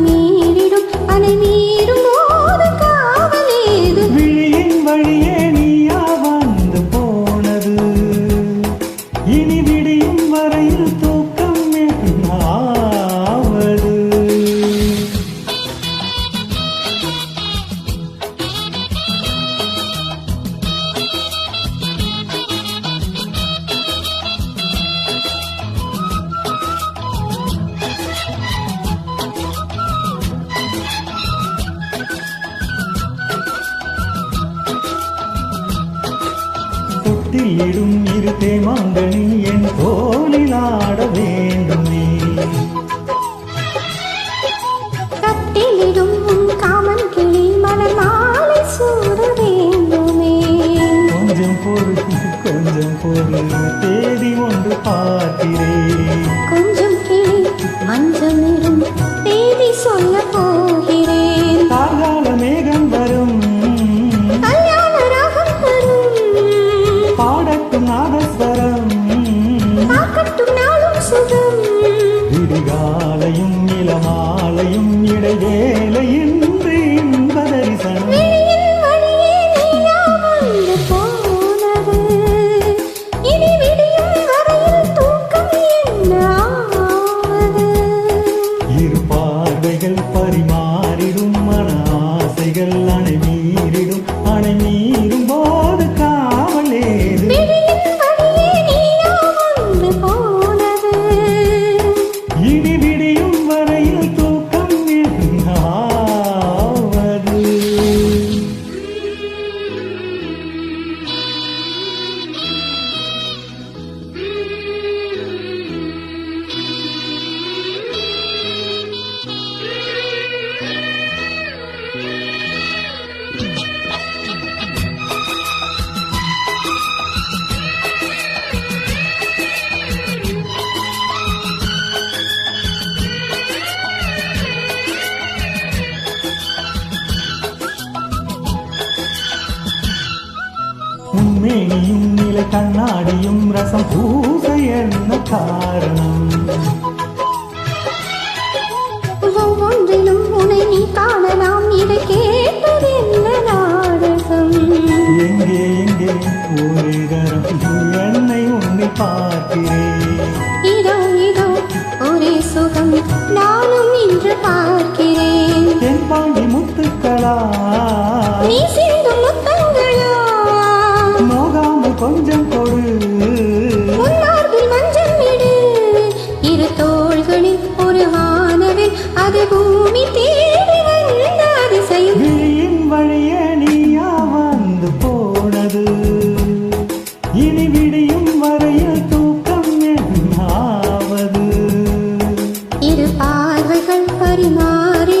你。தொட்டிலிடும் இரு தேமாங்கனி என் தோளில் ஆட வேண்டும். நீ கட்டிலிடும் உன் காமன் கிளி மலர் மாலை சூட வேண்டுமே. கொஞ்சம் பொறு கொஞ்சம் பொறு தேதி ஒன்று பார்க்கிறேன். கொஞ்சம் கிளி மஞ்சள் பரிமா. உண்மையும் நிலை கண்ணாடியும் ரசம் பூச என்ன காரணம்? ஒவ்வொன்றிலும் உன்னை நீ காணலாம். இதை கேட்டது என்ன நாடகம்? எங்கே எங்கே ஒரே தரம் என்னை உன்னை பார்க்கிறேன். இதோ இதோ ஒரே சுகம் நானும் இன்று பார்க்கிறேன். தென் பாண்டி முத்துக்களா? நீ கொஞ்சம் கொடு. மஞ்சள் விடு. இரு தோள்களில் ஒரு வானவில் அது பூமி தேடி வந்த அதிசயம். விழியின் வழியே நீயா பரிமாறி